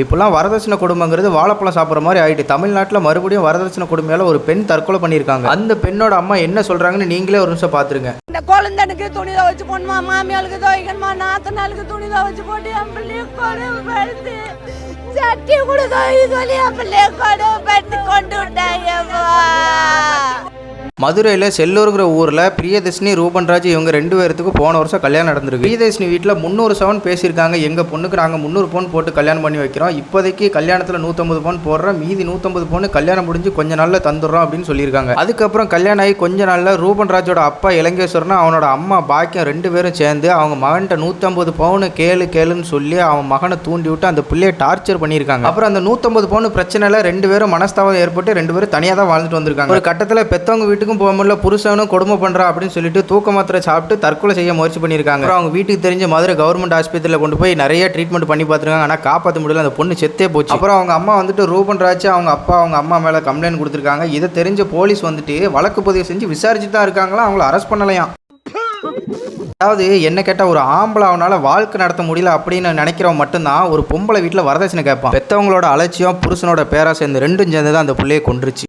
இப்போல்லாம் வரதட்சணை குடும்பங்கிறது வாழைப்பழம் சாப்பிட்ற மாதிரி ஆகிட்டு தமிழ்நாட்டில் மறுபடியும் வரதட்சணை கொடுமையால் ஒரு பெண் தற்கொலை பண்ணியிருக்காங்க. அந்த பெண்ணோட அம்மா என்ன சொல்கிறாங்கன்னு நீங்களே ஒரு நிமிஷம் பார்த்துருங்க. இந்த குழந்தைக்கு துணி துவைச்சு போடணுமா? மாமியாளுக்கு துவைக்கணுமா? நாத்தனாளுக்கு துணி துவைச்சு போட்டு என் பிள்ளைய சட்டி கூட துவைக்க சொல்லி என் பிள்ளைய கொண்டு விட்டாங்க மதுரையில் செல்லூருங்கிற ஊரில் பிரியதர்ஷினி ரூபன்ராஜ் இவங்க ரெண்டு பேர்த்துக்கும் போன வருஷம் கல்யாணம் நடந்திருக்கு. பிரியதர்ஷினி வீட்டில் முந்நூறு சவன் பேசியிருக்காங்க. எங்கள் பொண்ணுக்கு நாங்கள் முந்நூறு பவுன் போட்டு கல்யாணம் பண்ணி வைக்கிறோம். இப்போதைக்கு கல்யாணத்தில் நூற்றம்பது பவுன் போடுறோம். மீதி நூற்றம்பது பவுன் கல்யாணம் முடிஞ்சு கொஞ்ச நாளில் தந்துடுறோம் அப்படின்னு சொல்லியிருக்காங்க. அதுக்கப்புறம் கல்யாணம் ஆகி கொஞ்ச நாளில் ரூபன்ராஜோட அப்பா இலங்கேஸ்வரனும் அவனோட அம்மா பாக்கியம் ரெண்டு பேரும் சேர்ந்து அவங்க மகன்கிட்ட நூற்றம்பது பவுன் கேளு கேளுன்னு சொல்லி அவன் மகனை தூண்டி விட்டு அந்த பிள்ளையை டார்ச்சர் பண்ணியிருக்காங்க. அப்புறம் அந்த நூற்றம்பது பவுன் பிரச்சனையில் ரெண்டு பேரும் மனஸ்தாபம் ஏற்பட்டு ரெண்டு பேரும் தனியாக தான் வாழ்ந்துட்டு வந்திருக்காங்க. ஒரு கட்டத்தில் பெத்தவங்க வீட்டுக்கும் போக முடியல புருஷனும் கொடுமை பண்ணுறா அப்படின்னு சொல்லிட்டு தூக்க மாத்திரை சாப்பிட்டு தற்கொலை செய்ய முயற்சி பண்ணியிருக்காங்க. அப்புறம் அவங்க வீட்டுக்கு தெரிஞ்ச மதுரை கவர்மெண்ட் ஆஸ்பத்திரியில் கொண்டு போய் நிறைய ட்ரீட்மெண்ட் பண்ணி பார்த்துருக்காங்க. ஆனால் காப்பாற்ற முடியல அந்த பொண்ணு செத்தே போச்சு. அப்புறம் அவங்க அம்மா வந்துட்டு ரூபன் ராஜ் அவங்க அப்பா அவங்க அம்மா மேலே கம்ப்ளைண்ட் கொடுத்துருக்காங்க. இதை தெரிஞ்ச போலீஸ் வந்துட்டு வழக்கு பதிவு செஞ்சு விசாரிச்சுட்டு தான் இருக்காங்களா? அவங்கள அரெஸ்ட் பண்ணலையாம் அதாவது என்ன கேட்டால் ஒரு ஆம்பளை அவனால் வாழ்க்கை நடத்த முடியல அப்படின்னு நினைக்கிறவன் மட்டும்தான் ஒரு பொம்பளை வீட்டில் வரதட்சணை கேட்பான். பெத்தவங்களோட அலட்சியம் புருஷனோட பேரா சேர்ந்து ரெண்டும் சேர்ந்து தான் அந்த பிள்ளையை கொண்டுருச்சு